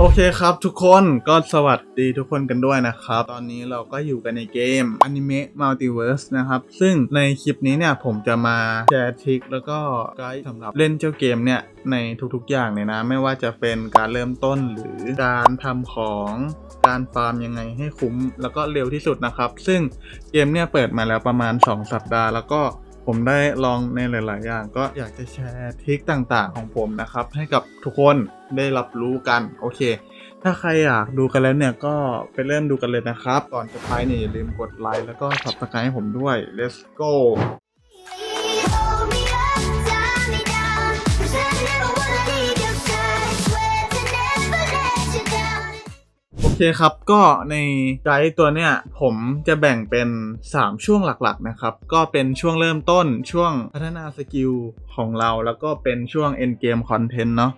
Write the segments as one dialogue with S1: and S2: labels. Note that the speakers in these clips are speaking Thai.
S1: โอเคครับทุกคนก็สวัสดีทุกคนกันด้วยนะครับ ตอนนี้เราก็อยู่กันในเกม Anime Multiverse นะครับ ซึ่งในคลิปนี้เนี่ยผมจะมาแชร์ทริคแล้วก็ไกด์สำหรับเล่นเจ้าเกมเนี่ยในทุกๆอย่างเลยนะ ไม่ว่าจะเป็นการเริ่มต้นหรือการทำของการฟาร์มยังไงให้คุ้มแล้วก็เร็วที่สุดนะครับ ซึ่งเกมเนี่ยเปิดมาแล้วประมาณ 2 สัปดาห์ แล้วก็ ผมได้ลองในหลาย ๆ อย่าง ก็อยากจะแชร์ทริคต่าง ๆ ของผมนะครับ ให้กับทุกคนได้รับรู้กันโอเค ถ้าใครอยากดูกันแล้วเนี่ยก็ไปเริ่มดูกันเลยนะครับ ก่อนจะไปเนี่ยอย่าลืมกดไลค์แล้วก็ subscribe ให้ผมด้วย let's go เคครับ ก็ในไกด์ตัวเนี้ยผมจะแบ่งเป็น 3 ช่วงหลักๆนะครับ ก็เป็นช่วงเริ่มต้นช่วงพัฒนาสกิลของเรา แล้วก็เป็นช่วง end game content เนาะ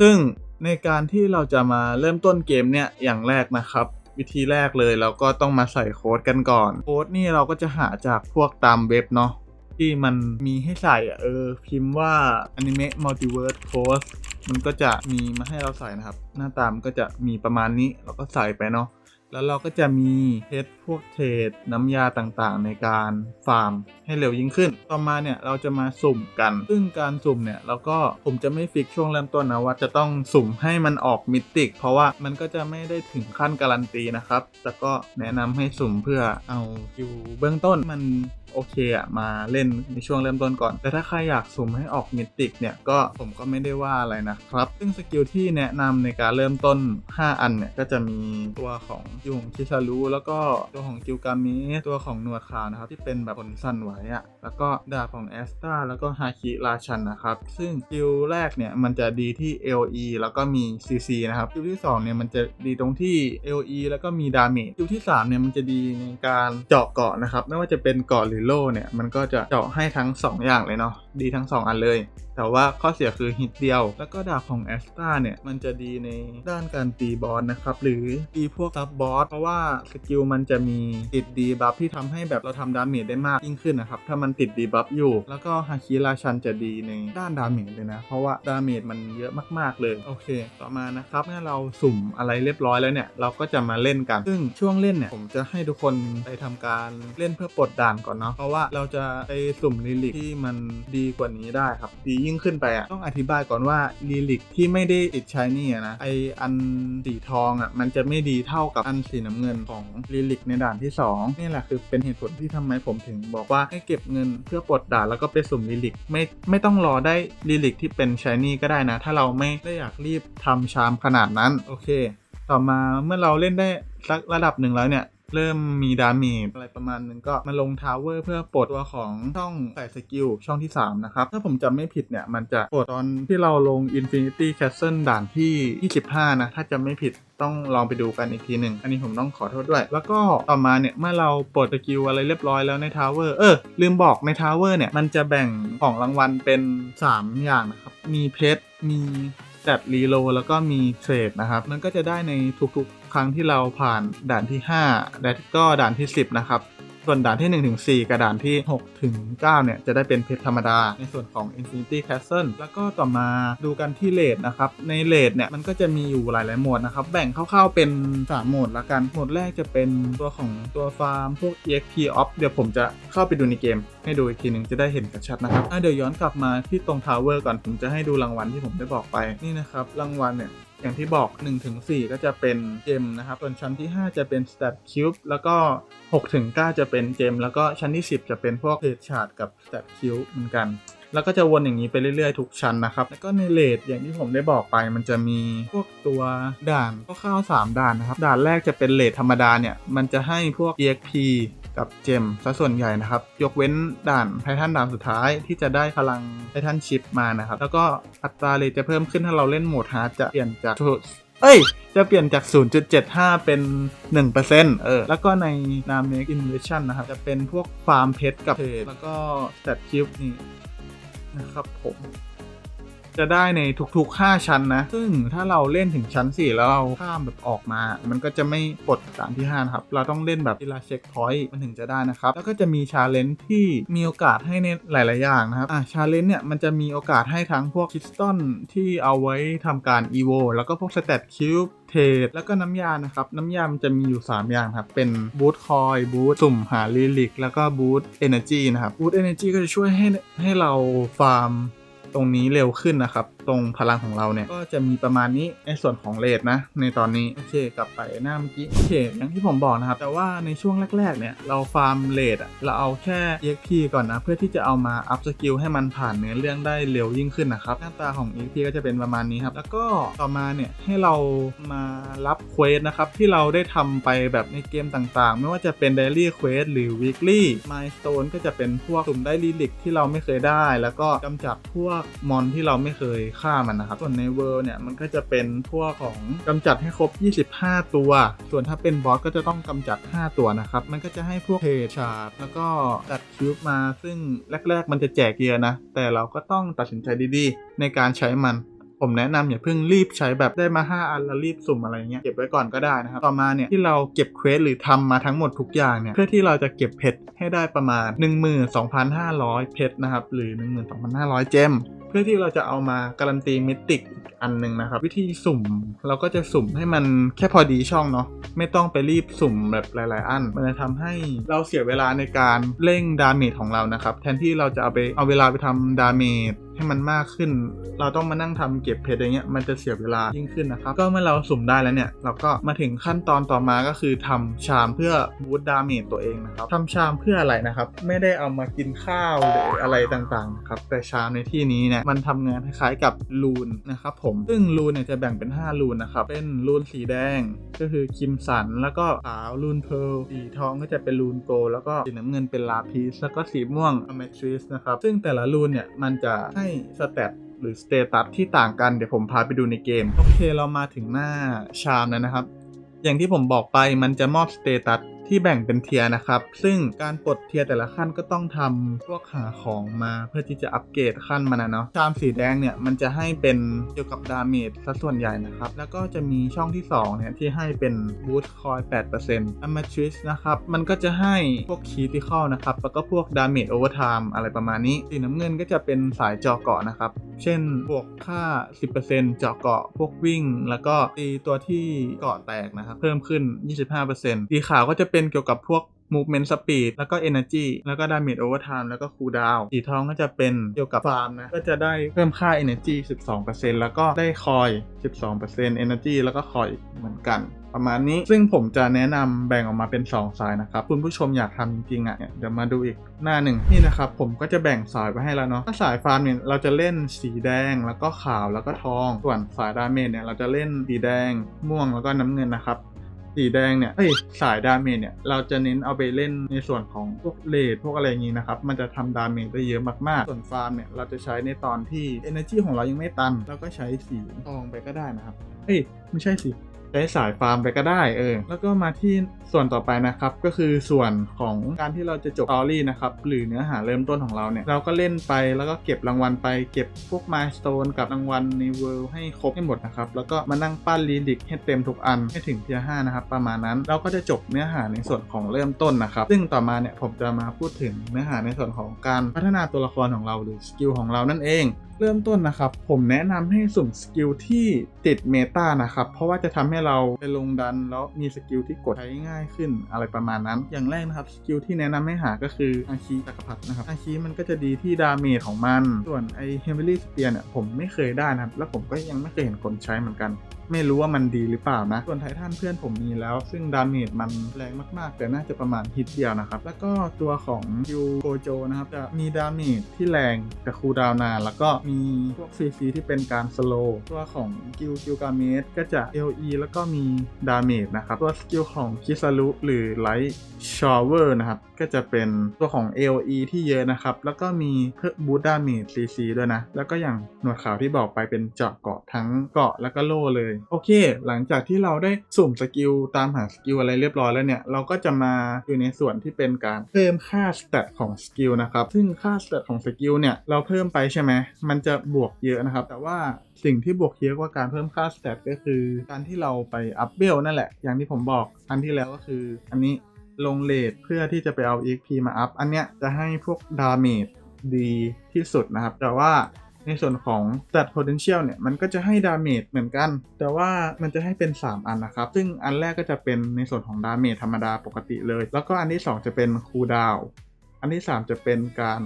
S1: ซึ่งในการที่เราจะมาเริ่มต้นเกมเนี่ยอย่างแรกนะครับ วิธีแรกเลยเราก็ต้องมาใส่โค้ดกันก่อน โค้ดนี่เราก็จะหาจากพวกตามเว็บเนาะที่มันมีให้ใส่อะเออพิมพ์ว่า anime multiverse code มันก็จะมีมาให้เราใส่นะครับ หน้าตามนก็จะมีประมาณนี้เราก็ใส่ไปเนาะ แล้วเราก็จะมีเพชรพวกเทรดน้ำยาต่างๆ ในการฟาร์มให้เร็วยิ่งขึ้น ต่อมาเนี่ยเราจะมาสุ่มกัน ซึ่งการสุ่มเนี่ยเราก็ผมจะไม่ฟิกช่วงเริ่มต้นนะว่าจะต้องสุ่มให้มันออกมิติก เพราะว่ามันก็จะไม่ได้ถึงขั้นการันตีนะครับแต่ก็แนะนำให้สุ่มเพื่อเอาอยู่เบื้องต้นมันโอเคอะมาเล่นในช่วงเริ่มต้นก่อน แต่ถ้าใครอยากสุ่มให้ออกมิติกเนี่ยก็ผมก็ไม่ได้ว่าอะไรนะครับ ซึ่งสกิลที่แนะนำในการเริ่มต้น 5 อันเนี่ยก็จะมีตัวของยูของคิซารุแล้วก็ตัวของกิวกามิตัวของหนวดขาวนะครับที่เป็นแบบผลสั่นไหวอะแล้วก็ดาบของแอสตาแล้วก็ฮาคิราชันนะครับซึ่งกิลแรกเนี่ยมันจะดีที่ LE แล้วก็มี CC นะครับกิลที่2เนี่ยมันจะดีตรงที่ LE แล้วก็มีดาเมจกิลที่3เนี่ยมันจะดีในการเจาะเกาะนะครับไม่ว่าจะเป็นเกาะหรือโล่เนี่ยมันก็จะเจาะให้ทั้ง 2 อย่างเลยเนาะดีทั้ง 2 อันเลยแต่ว่าข้อเสียคือฮิตเดียว แล้วก็ดาบของแอสตาเนี่ยมันจะดีในด้านการตีบอสนะครับหรือตีพวกซับบอสเพราะว่าสกิลมันจะมีติดดีบัฟที่ทำให้แบบเราทำดาเมจได้มากยิ่งขึ้นนะครับ ถ้ามันติดดีบัฟอยู่ แล้วก็ฮาคิราชันจะดีในด้านดาเมจเลยนะ เพราะว่าดาเมจมันเยอะมากๆเลย โอเค ต่อมานะครับเมื่อเราสุ่มอะไรเรียบร้อยแล้วเนี่ย เราก็จะมาเล่นกัน ซึ่งช่วงเล่นเนี่ยผมจะให้ทุกคนไปทำการเล่นเพื่อปลดด่านก่อนเนาะเพราะว่าเราจะไปสุ่มลิลิกที่มันดีกว่านี้ได้ครับ ดียิ่งขึ้นไปอะต้องอธิบายก่อนว่าลิลิกที่ไม่ได้ติดชายนี่นะไออันสีทองอะมันจะไม่ดีเท่ากับอันสีน้ำเงินของลิลิกในด่านที่ 2 นี่แหละคือเป็นเหตุผลที่ทำไมผมถึงบอกว่าให้เก็บเงินเพื่อปลดด่านแล้วก็ไปสุ่มลิลิกไม่ไม่ต้องรอได้ลิลิกที่เป็นชายนี่ก็ได้นะ ถ้าเราไม่ได้อยากรีบทำชามขนาดนั้น โอเค ต่อมาเมื่อเราเล่นได้สักระดับหนึ่งแล้วเนี่ย เริ่มมีดาเมจอะไรประมาณนึงก็มาลงทาวเวอร์เพื่อปลดตัวของช่องใส่สกิลช่องที่ 3 นะครับ ถ้าผมจำไม่ผิดเนี่ย มันจะปลดตอนที่เราลง Infinity Castle ด่านที่ 25 นะ ถ้าจำไม่ผิดต้องลองไปดูกันอีกทีหนึ่ง อันนี้ผมต้องขอโทษด้วย แล้วก็ต่อมาเนี่ย เมื่อเราปลดสกิลอะไรเรียบร้อยแล้วในทาวเวอร์ เออ ลืมบอกในทาวเวอร์เนี่ย มันจะแบ่งของรางวัลเป็น 3 อย่างนะครับ มีเพชร มีแตดรีโลแล้วก็มีเทรดนะครับ มันก็จะได้ในทุกๆ ครั้งที่เราผ่านด่านที่5และก็ด่านที่ 10 นะครับ ส่วนด่านที่ 1 ถึง 4 กับด่านที่ 6 ถึง 9 เนี่ย จะได้เป็นเพชรธรรมดา ในส่วนของ Infinity Castle แล้วก็ต่อมาดูกันที่เลดนะครับ ในเลดเนี่ย มันก็จะมีอยู่หลาย ๆ โหมดนะครับ แบ่งคร่าวๆเป็น 3 โหมดละกัน โหมดแรกจะเป็นตัวของตัวฟาร์มพวก EXP Off เดี๋ยวผมจะเข้าไปดูในเกม ให้ดูอีกทีหนึ่งจะได้เห็นชัดๆนะครับอะเดี๋ยวย้อนกลับมาที่ตรงทาวเวอร์ก่อนผมจะให้ดูรางวัลที่ผมได้บอกไปนี่นะครับรางวัลเนี่ย อย่างที่บอก 1-4 ก็จะเป็นเจมนะครับ ส่วนชั้นที่ 5 จะเป็น Stat Cube แล้วก็ 6-9 จะเป็นเจม แล้วก็ชั้นที่ 10 จะเป็นพวกเพจชาร์ดกับ Stat Cube เหมือนกัน แล้วก็จะวนอย่างนี้ไปเรื่อยๆ ทุกชั้นนะครับ แล้วก็ในเลดอย่างที่ผมได้บอกไป มันจะมีพวกตัวด่านคร่าวๆ3ด่านนะครับ ด่านแรกจะเป็นเลดธรรมดาเนี่ย มันจะให้พวก EXP กับเจมซะส่วนใหญ่นะครับ ยกเว้นด่านไททันด่านสุดท้ายที่จะได้พลังไททันชิปมานะครับ แล้วก็อัตราเลทจะเพิ่มขึ้นถ้าเราเล่นโหมดฮาร์ดจะเปลี่ยนจากเอ้ย จะเปลี่ยนจาก 0.75 เป็น 1%เออ แล้วก็ใน n a m e k Innovation นะครับ จะเป็นพวกฟาร์มเพชรกับเทรแล้วก็ Stat Cube นี่นะครับผม จะได้ในทุกๆ 5 ชั้นนะ ซึ่งถ้าเราเล่นถึงชั้น 4 แล้วเราข้ามแบบออกมา มันก็จะไม่ปลดด่านที่5นะครับ เราต้องเล่นแบบทีละเช็คพอยต์มันถึงจะได้นะครับ แล้วก็จะมีชาเลนจ์ที่มีโอกาสให้ในหลาย ๆ อย่างนะครับ อะชาเลนจ์เนี่ยมันจะมีโอกาสให้ทั้งพวกคริสตัลที่เอาไว้ทำการอีโวแล้วก็พวกสเตตคิวบเทรดแล้วก็น้ำยานะครับ น้ำยามันจะมีอยู่ 3 อย่างครับ เป็นบูทคอยบูทสุ่มหาลิลิก แล้วก็บูทเอเนจีนะครับบูทเอเนจีก็จะช่วยให้ให้เราฟาร์ม ตรงนี้เร็วขึ้นนะครับ ตรงพลังของเราเนี่ย ก็จะมีประมาณนี้ในส่วนของเลทนะ ในตอนนี้ โอเค กลับไปหน้าเมื่อกี้ โอเค อย่างที่ผมบอกนะครับ แต่ว่าในช่วงแรก ๆ เนี่ย เราฟาร์มเลทอะเราเอาแค่ EXP ก่อนนะ เพื่อที่จะเอามาอัพสกิลให้มันผ่านเนื้อเรื่องได้เร็วยิ่งขึ้นนะครับ หน้าตาของ EXP ก็จะเป็นประมาณนี้ครับ แล้วก็ต่อมาเนี่ยให้เรามารับเควสนะครับที่เราได้ทำไปแบบในเกมต่างๆ ไม่ว่าจะเป็น Daily Quest หรือ Weekly Milestone ก็จะเป็นพวกสุ่มได้ลิลิกที่เราไม่เคยได้ แล้วก็กำจัดพวกมอนที่เราไม่เคยฆ่ามันนะครับ ส่วนในเวิร์เนี่ยมันก็จะเป็นพวกของกำจัดให้ครบ 25 ตัว ส่วนถ้าเป็นบอสก็จะต้องกำจัด 5 ตัวนะครับ มันก็จะให้พวกเพชาร์ดแล้วก็จัดคิวบมา ซึ่งแรก ๆ มันจะแจกเยอะนะ แต่เราก็ต้องตัดสินใจดีๆ ในการใช้มัน ผมแนะนำอย่าเพิ่งรีบใช้แบบได้มา 5 อันแล้วรีบสุ่มอะไรเงี้ยเก็บไว้ก่อนก็ได้นะครับ ต่อมาเนี่ยที่เราเก็บเควสหรือทำมาทั้งหมดทุกอย่างเนี่ยเพื่อที่เราจะเก็บเพชรให้ได้ประมาณ 12,500 เพชรนะครับหรือ 12,500 เจมเพื่อที่เราจะเอามาการันตีมิติกอันหนึ่งนะครับ วิธีสุ่มเราก็จะสุ่มให้มันแค่พอดีช่องเนาะไม่ต้องไปรีบสุ่มแบบหลาย ๆ อัน มันจะทำให้เราเสียเวลาในการเร่งดาเมจของเรานะครับ แทนที่เราจะเอาไปเอาเวลาไปทำดาเมจ ให้มันมากขึ้น เราต้องมานั่งทำเก็บเพชรอย่างเงี้ยมันจะเสียเวลายิ่งขึ้นนะครับก็เมื่อเราสุ่มได้แล้วเนี่ยเราก็มาถึงขั้นตอนต่อมาก็คือทำชามเพื่อบูตดาเมจตัวเองนะครับทำชามเพื่ออะไรนะครับ ไม่ได้เอามากินข้าวหรืออะไรต่างๆนะครับแต่ชามในที่นี้เนี่ยมันทำงานคล้ายๆกับลูนนะครับผมซึ่งลูนเนี่ยจะแบ่งเป็น 5 ลูนนะครับเป็นลูนสีแดงก็คือคิมสัน แล้วก็ขาวลูนเพลสีทองก็จะเป็นลูนโกลแล้วก็สีน้ำเงินเป็นลาพีสแล้วก็สีม่วงอเมทริสนะครับซึ่งแต่ละลูนเนี่ยมันจะให้สเตตหรือสเตตัสที่ต่างกันเดี๋ยวผมพาไปดูในเกม โอเคเรามาถึงหน้าชามแล้วนะครับ อย่างที่ผมบอกไปมันจะมอบสเตตัสที่แบ่งเป็นเทียนะครับ ซึ่งการปลดเทียแต่ละขั้นก็ต้องทำพวกหาของมาเพื่อที่จะอัปเกรดขั้นมันนะเนาะชามสีแดงเนี่ยมันจะให้เป็นเกี่ยวกับดาเมจซะส่วนใหญ่นะครับ แล้วก็จะมีช่องที่2เนี่ยที่ให้เป็นบูสต์คอย8% a m a t r i s นะครับ มันก็จะให้พวกคีติคอลนะครับ แล้วก็พวกดาเมจโอเวอร์ไทม์อะไรประมาณนี้ สีน้ำเงินก็จะเป็นสายเจาะเกาะนะครับ เช่นบวกค่า 10%เจาะเกาะพวกวิ่ง แล้วก็ตีตัวที่เกาะแตกนะครับเพิ่มขึ้น 25%สีขาวก็จะเป็นเกี่ยวกับพวก movement speed แล้วก็ energy แล้วก็ damage overtime แล้วก็ cooldown สีทองก็จะเป็นเกี่ยวกับฟาร์มนะ ก็จะได้เพิ่มค่า energy 12%แล้วก็ได้คอย 12% energy แล้วก็คอยเหมือนกัน ประมาณนี้ ซึ่งผมจะแนะนำแบ่งออกมาเป็น 2 สายนะครับ คุณผู้ชมอยากทำจริงๆอะเนี่ยเดี๋ยวมาดูอีกหน้าหนึ่งนี่นะครับ ผมก็จะแบ่งสายไว้ให้แล้วเนาะ ถ้าสายฟาร์มเนี่ยเราจะเล่นสีแดงแล้วก็ขาวแล้วก็ทอง ส่วนสายดาเมจเนี่ยเราจะเล่นสีแดง ม่วงแล้วก็น้ำเงินนะครับ สีแดงเนี่ยเอ้ยสายดาเมจเนี่ยเราจะเน้นเอาไปเล่นในส่วนของพวกเลดพวกอะไรอย่างนี้นะครับ มันจะทำดาเมจได้เยอะมากๆ ส่วนฟาร์มเนี่ยเราจะใช้ในตอนที่ energy ของเรายังไม่ตันเราก็ใช้สีทองไปก็ได้นะครับ เอ้ยไม่ใช่สิ ใช้สายฟาร์มไปก็ได้เออแล้วก็มาที่ส่วนต่อไปนะครับก็คือส่วนของการที่เราจะจบตอรี่นะครับหรือเนื้อหาเริ่มต้นของเราเนี่ยเราก็เล่นไปแล้วก็เก็บรางวัลไปเก็บพวกมายสเตนกับรางวัลในเวิลด์ให้ครบให้หมดนะครับแล้วก็มานั่งปั้นลีดิกให้เต็มทุกอันให้ถึงเทียร์ห้านะครับประมาณนั้นเราก็จะจบเนื้อหาในส่วนของเริ่มต้นนะครับ ซึ่งต่อมาเนี่ยผมจะมาพูดถึงเนื้อหาในส่วนของการพัฒนาตัวละครของเราหรือสกิลของเรานั่นเองเริ่มต้นนะครับ ผมแนะนำให้สุ่มสกิลที่ติดเมตานะครับ เพราะว่าจะทำให้เราไปลงดัน แล้วมีสกิลที่กดใช้ง่ายขึ้นอะไรประมาณนั้น อย่างแรกนะครับสกิลที่แนะนำให้หาก็คืออาคีจักรพรรดินะครับอาคีมันก็จะดีที่ดาเมจของมัน ส่วนไอเฮมเบอรี่สเปียร์เนี่ยผมไม่เคยได้นะครับ แล้วผมก็ยังไม่เคยเห็นคนใช้เหมือนกันไม่รู้ว่ามันดีหรือเปล่านะ ส่วนไททันเพื่อนผมมีแล้ว ซึ่งดาเมจมันแรงมากๆ แต่น่าจะประมาณฮิตเดียวนะครับ แล้วก็ตัวของยูโกโจนะครับ จะมีดาเมจที่แรงแต่คูลดาวนาน แล้วก็มีพวกฟรีที่เป็นการสโลว์ตัวของกิลกิลกาเมสก็จะ LE แล้วก็มีดาเมจนะครับ ตัวสกิลของคิซารุหรือไลท์ชอเวอร์นะครับ ก็จะเป็นตัวของ AOE ที่เยอะนะครับ แล้วก็มีเพิ่มบูดาเมจ CC ด้วยนะ แล้วก็อย่างหนวดขาวที่บอกไปเป็นเจาะเกาะทั้งเกาะแล้วก็โล่เลย โอเค หลังจากที่เราได้สุ่มสกิลตามหาสกิลอะไรเรียบร้อยแล้วเนี่ย เราก็จะมาอยู่ในส่วนที่เป็นการเพิ่มค่าสเตตของสกิลนะครับ ซึ่งค่าสเตตของสกิลเนี่ยเราเพิ่มไปใช่ไหมมันจะบวกเยอะนะครับ แต่ว่าสิ่งที่บวกเยอะกว่าการเพิ่มค่าสเตตก็คือ การที่เราไปอัพเบลนั่นแหละ อย่างที่ผมบอกอันที่แล้วก็คืออันนี้ ลงเลทเพื่อที่จะไปเอา EXP มาอัพ อันเนี้ยจะให้พวกดาเมจดีที่สุดนะครับ แต่ว่าในส่วนของจัด potential เนี่ย มันก็จะให้ดาเมจเหมือนกัน แต่ว่ามันจะให้เป็น 3 อันนะครับ ซึ่งอันแรกก็จะเป็นในส่วนของดาเมจธรรมดาปกติเลย แล้วก็อันที่ 2 จะเป็นคูลดาวอันที่ 3 จะเป็นการ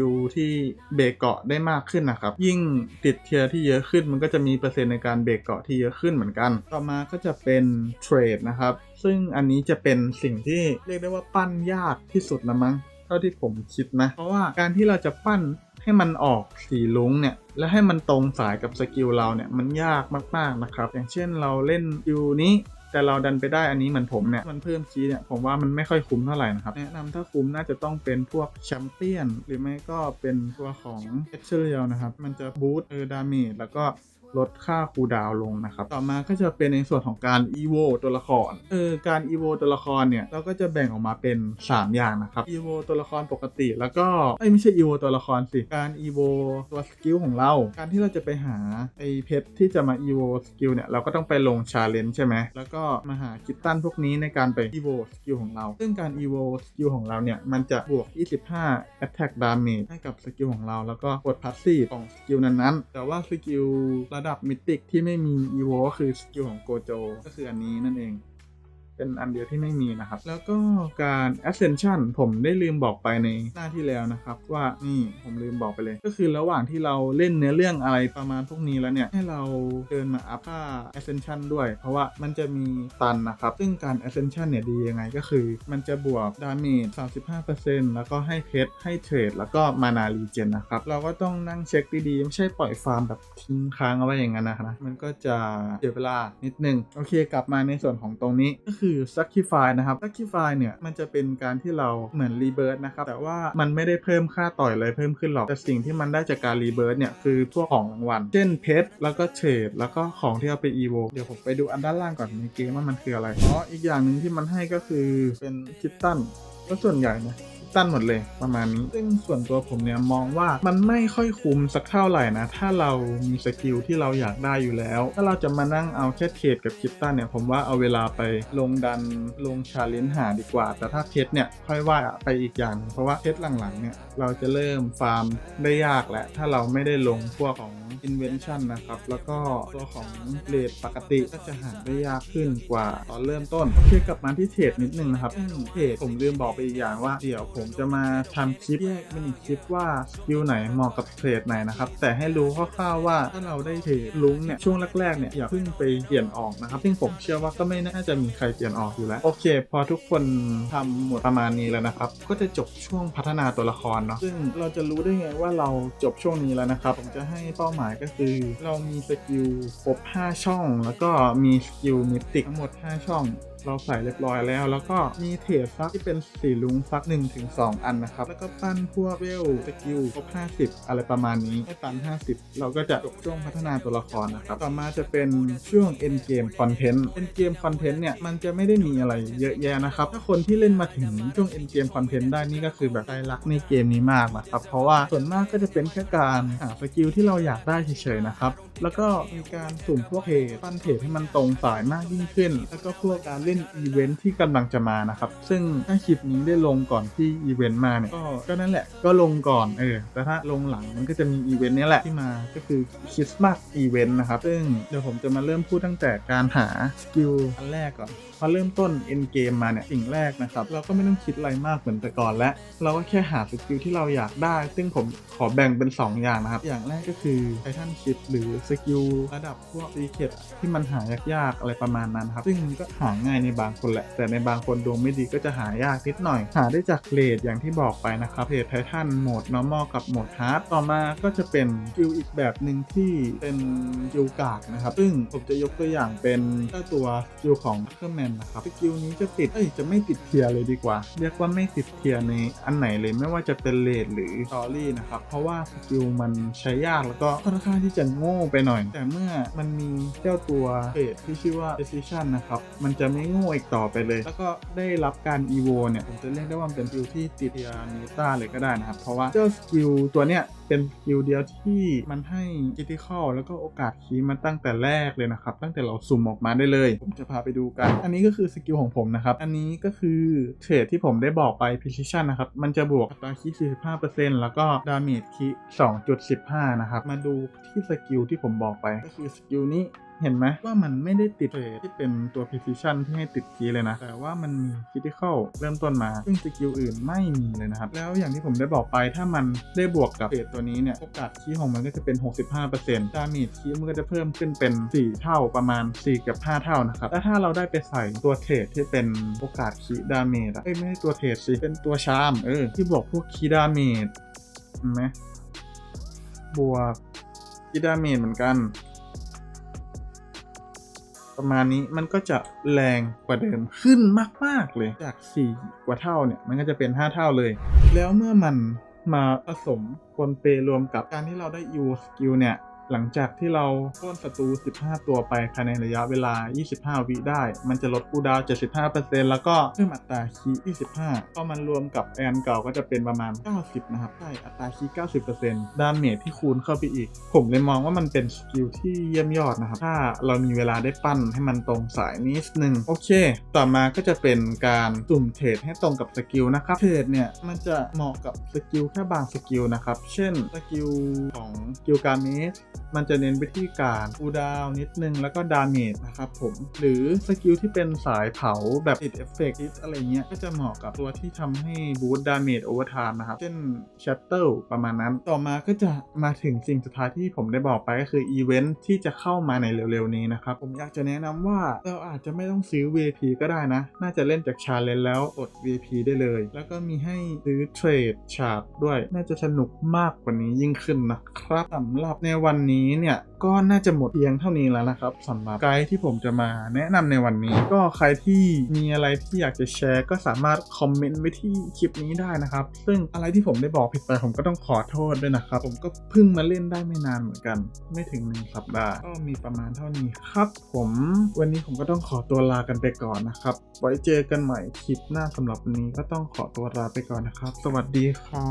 S1: ยูที่เบรกเกาะได้มากขึ้นนะครับ ยิ่งติดเทียร์ที่เยอะขึ้น มันก็จะมีเปอร์เซ็นต์ในการเบรกเกาะที่เยอะขึ้นเหมือนกัน ต่อมาก็จะเป็นเทรดนะครับ ซึ่งอันนี้จะเป็นสิ่งที่เรียกได้ว่าปั้นยากที่สุดละมั้ง เท่าที่ผมคิดนะ เพราะว่าการที่เราจะปั้นให้มันออกสีลุ้งเนี่ยและให้มันตรงสายกับสกิลเราเนี่ยมันยากมากๆนะครับ อย่างเช่นเราเล่นยูนี้ แต่เราดันไปได้อันนี้เหมือนผมเนี่ยมันเพิ่มคีย์เนี่ยผมว่ามันไม่ค่อยคุ้มเท่าไหร่นะครับ แนะนำถ้าคุ้มน่าจะต้องเป็นพวกแชมเปี้ยน หรือไม่ก็เป็นตัวของเอ็กเซเรียลนะครับ มันจะบูสต์เออดาเมจแล้วก็ ลดค่าคูดาวลงนะครับ ต่อมาก็จะเป็นในส่วนของการ EVO ตัวละครเออการ EVO ตัวละครเนี่ยเราก็จะแบ่งออกมาเป็น 3 อย่างนะครับ EVO ตัวละครปกติแล้วก็เอ้ไม่ใช่ EVO ตัวละครสิ การ EVO ตัวสกิลของเรา การที่เราจะไปหาไอเพชรที่จะมา EVO สกิลเนี่ยเราก็ต้องไปลง challenge ใช่ไหมแล้วก็มาหาคิตตันพวกนี้ในการไป EVO สกิลของเรา ซึ่งการ EVO สกิลของเราเนี่ยมันจะบวก 25 attack damage ให้กับสกิลของเราแล้วก็กด passive ของสกิลนั้นๆ แต่ว่าสกิลระดับมิติกที่ไม่มีอีโวก็คือสกิลของโกโจ ก็คืออันนี้นั่นเอง เป็นอันเดียวที่ไม่มีนะครับ แล้วก็การ ascension ผมได้ลืมบอกไปในหน้าที่แล้วนะครับ ว่านี่ผมลืมบอกไปเลย ก็คือระหว่างที่เราเล่นเนื้อเรื่องอะไรประมาณพวกนี้แล้วเนี่ย ให้เราเดินมาอัพค่า ascension ด้วย เพราะว่ามันจะมีตันนะครับ ซึ่งการ ascension เนี่ยดียังไงก็คือ มันจะบวกดาเมจ35%แล้วก็ให้เพชรให้เทรดแล้วก็มานารีเจนนะครับ เราก็ต้องนั่งเช็คดีๆ ไม่ใช่ปล่อยฟาร์มแบบทิ้งค้างเอาไว้อย่างนั้นนะมันก็จะเสียเวลานิดนึงโอเคกลับมาในส่วนของตรงนี้ก็คืออ sacrifice นะครับ sacrifice เนี่ย มันจะเป็นการที่เราเหมือน rebirth นะครับ แต่ว่ามันไม่ได้เพิ่มค่าต่อยอะไรเพิ่มขึ้นหรอก แต่สิ่งที่มันได้จากการ rebirth เนี่ยคือพวกของรางวัล เช่นเพชรแล้วก็เฉดแล้วก็ของที่เอาไป evo เดี๋ยวผมไปดูอันด้านล่างก่อนในเกมว่ามันคืออะไรอ๋ออีกอย่างหนึ่งที่มันให้ก็คือเป็นคิตตันก็ส่วนใหญ่นะ ตั้นหมดเลยประมาณนี้ ซึ่งส่วนตัวผมเนี่ยมองว่ามันไม่ค่อยคุ้มสักเท่าไหร่นะ ถ้าเรามีสกิลที่เราอยากได้อยู่แล้ว ถ้าเราจะมานั่งเอาแค่เทรดกับคิตตันเนี่ยผมว่าเอาเวลาไปลงดันลงชาเลนจ์หาดีกว่า แต่ถ้าเพชรเนี่ยค่อยว่าไปอีกอย่าง เพราะว่าเพชรหลังๆเนี่ยเราจะเริ่มฟาร์มได้ยากแหละถ้าเราไม่ได้ลงพวกของ invention นะครับ แล้วก็ตัวของเลทปกติก็จะหาได้ยากขึ้นกว่าตอนเริ่มต้นโอเคกลับมาที่เทรดนิดนึงนะครับซึ่งเทรดผมลืมบอกไปอีกอย่างว่าเดี๋ยวผมจะมาทำคลิปแยกเป็นอีกคลิปว่าสกิลไหนเหมาะกับเทรดไหนนะครับ แต่ให้รู้คร่าวๆว่าถ้าเราได้เทรดลุงเนี่ยช่วงแรกๆเนี่ยอย่าเพิ่งไปเปลี่ยนออกนะครับ ซึ่งผมเชื่อว่าก็ไม่น่าจะมีใครเปลี่ยนออกอยู่แล้ว โอเค พอทุกคนทำหมดประมาณนี้แล้วนะครับ ก็จะจบช่วงพัฒนาตัวละครเนาะซึ่งเราจะรู้ได้ไงว่าเราจบช่วงนี้แล้วนะครับผมจะให้เป้าหมายก็คือเรามีสกิลครบ 5 ช่อง แล้วก็มีสกิลมิติกทั้งหมด 5 ช่อง เราใส่เรียบร้อยแล้ว แล้วก็มีเทรดซักที่เป็นสีลุงซัก1ถึง2อันนะครับ แล้วก็ปั้นพวกเวลสกิลครบ50 อะไรประมาณนี้ให้ตัน50 เราก็จะจบช่วงพัฒนาตัวละครนะครับ ต่อมาจะเป็นช่วง end game content end game content เนี่ย มันจะไม่ได้มีอะไรเยอะแยะนะครับ ถ้าคนที่เล่นมาถึงช่วง end game content ได้นี่ก็คือแบบใจรักในเกมนี้มากนะครับ เพราะว่าส่วนมากก็จะเป็นแค่การหาสกิลที่เราอยากได้เฉยๆนะครับ แล้วก็มีการสุ่มพวกเพจปั้นเพจให้มันตรงสายมากยิ่งขึ้น แล้วก็พวกการเล่นอีเวนท์ที่กำลังจะมานะครับ ซึ่งถ้าคลิปนี้ได้ลงก่อนที่อีเวนต์มาเนี่ยก็นั่นแหละก็ลงก่อนเออแต่ถ้าลงหลังมันก็จะมีอีเวนต์นี้แหละที่มาก็คือคริสต์มาสอีเวนต์นะครับ ซึ่งเดี๋ยวผมจะมาเริ่มพูดตั้งแต่การหาสกิลอันแรกก่อนพอเริ่มต้นเอ็นเกมมาเนี่ยสิ่งแรกนะครับ เราก็ไม่ต้องคิดอะไรมากเหมือนแต่ก่อนแล้วเราก็แค่หาสกิลที่เราอยากได้ ซึ่งผมขอแบ่งเป็น 2 อย่างนะครับ อย่างแรกก็คือไททันชิปหรือสกิลระดับพวกซีเคทที่มันหายากๆอะไรประมาณนั้นครับ ซึ่งก็หาง่ายในบางคนแหละ แต่ในบางคนดวงไม่ดีก็จะหายากนิดหน่อย หาได้จากเลดอย่างที่บอกไปนะครับเลดไททันโหมด normal กับโหมด hard ต่อมาก็จะเป็นกิลอีกแบบหนึ่งที่เป็นกิลกากนะครับซึ่งผมจะยกตัวอย่างเป็นเจ้าตัวกิลของ a c k e r m a n นะครับสกิลนี้จะติดเอ้ยจะไม่ติดเทียรเลยดีกว่า เรียกว่าไม่ติดเทียในอันไหนเลยไม่ว่าจะเป็นเลดหรือตอรี่นะครับเพราะว่าสกิลมันใช้ยากแล้วก็ค่อนข้างที่จะโง่ไปหน่อย แต่เมื่อมันมีเจ้าตัวเฟสที่ชื่อว่า Precision นะครับมันจะไม่โง่อีกต่อไปเลย แล้วก็ได้รับการ EVO เนี่ยผมจะเรียกได้ว่ามันเป็นสกิลที่ติดเทียร์นิต้าเลยก็ได้นะครับ เพราะว่าเจ้าสกิลตัวเนี้ยเป็นสกิลเดียวที่มันให้คิติคอลแล้วก็โอกาสคีย์มาตั้งแต่แรกเลยนะครับ ตั้งแต่เราสุ่มออกมาได้เลย ผมจะพาไปดูกัน อันนี้ก็คือสกิลของผมนะครับ อันนี้ก็คือเทรดที่ผมได้บอกไป precision นะครับ มันจะบวกอัตราคีย์45%แล้วก็ดาเมจคี2.15 นะครับ มาดูที่สกิลที่ผมบอกไปก็คือสกิลนี้ เห็นไหมว่ามันไม่ได้ติดเทรดที่เป็นตัว precision ที่ให้ติดคีย์เลยนะ แต่ว่ามันมี critical เริ่มต้นมา ซึ่งสกิลอื่นไม่มีเลยนะครับ แล้วอย่างที่ผมได้บอกไปถ้ามันได้บวกกับเทรดตัวนี้เนี่ย โอกาสคีย์ของมันก็จะเป็น 65%ดาเมจคีย์มันก็จะเพิ่มขึ้นเป็น 4 เท่าประมาณ 4 กับ 5 เท่านะครับ แล้วถ้าเราได้ไปใส่ตัวเทรดที่เป็นโอกาสคีย์ดาเมจอะเอ้ยไม่ใช่ตัวเทรดสิเป็นตัวชามเออที่บอกพวกคีย์ดาเมจเห็นไหมบวกคีย์ดาเมจเหมือนกัน ประมาณนี้มันก็จะแรงกว่าเดิมขึ้นมาก ๆ เลยจาก 4 กว่าเท่าเนี่ย มันก็จะเป็น 5 เท่าเลย แล้วเมื่อมันมาผสมปนเปรวมกับการที่เราได้ยูสกิลเนี่ย หลังจากที่เราต้นศัตรู 15 ตัวไปภายในระยะเวลา 25 วิได้ มันจะลดคูดาวน์75%แล้วก็เพิ่มอัตราคีย์25พอมันรวมกับแอนเก่าก็จะเป็นประมาณ 90 นะครับ ใช่ อัตราคีย์90%ดาเมจที่คูณเข้าไปอีก ผมเลยมองว่ามันเป็นสกิลที่เยี่ยมยอดนะครับ ถ้าเรามีเวลาได้ปั้นให้มันตรงสายนิดนึง โอเค ต่อมาก็จะเป็นการสุ่มเทรดให้ตรงกับสกิลนะครับ เทรดเนี่ยมันจะเหมาะกับสกิลแค่บางสกิลนะครับ เช่นสกิลของสกิลการเมส มันจะเน้นไปที่การคูดาวนิดนึงแล้วก็ดาเมจนะครับผม หรือสกิลที่เป็นสายเผาแบบติดเอฟเฟกต์อะไรเงี้ย ก็จะเหมาะกับตัวที่ทำให้บูสต์ดาเมจโอเวอร์ไทม์นะครับ เช่นชัตเต l ลประมาณนั้น ต่อมาก็จะมาถึงสิ่งสุดท้ายที่ผมได้บอกไปก็คืออีเวนท์ที่จะเข้ามาในเร็วๆนี้นะครับ ผมอยากจะแนะนำว่าเราอาจจะไม่ต้องซื้อ VIP ก็ได้นะ น่าจะเล่นจากชาเลนแล้วกด VIP ได้เลย แล้วก็มีให้ซื้อเทรดฉาบด้วย น่าจะสนุกมากกว่านี้ยิ่งขึ้นนะครับสำหรับในวันนี้นี้เนี่ยก็น่าจะหมดเพียงเท่านี้แล้วนะครับสำหรับไกด์ที่ผมจะมาแนะนำในวันนี้ ก็ใครที่มีอะไรที่อยากจะแชร์ก็สามารถคอมเมนต์ไว้ที่คลิปนี้ได้นะครับ ซึ่งอะไรที่ผมได้บอกผิดไปผมก็ต้องขอโทษด้วยนะครับ ผมก็เพิ่งมาเล่นได้ไม่นานเหมือนกัน ไม่ถึงหนึ่งสัปดาห์ก็มีประมาณเท่านี้ครับ ผมวันนี้ผมก็ต้องขอตัวลากันไปก่อนนะครับ ไว้เจอกันใหม่คลิปหน้าสำหรับวันนี้ก็ต้องขอตัวลาไปก่อนนะครับ สวัสดีครั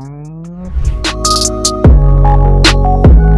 S1: บ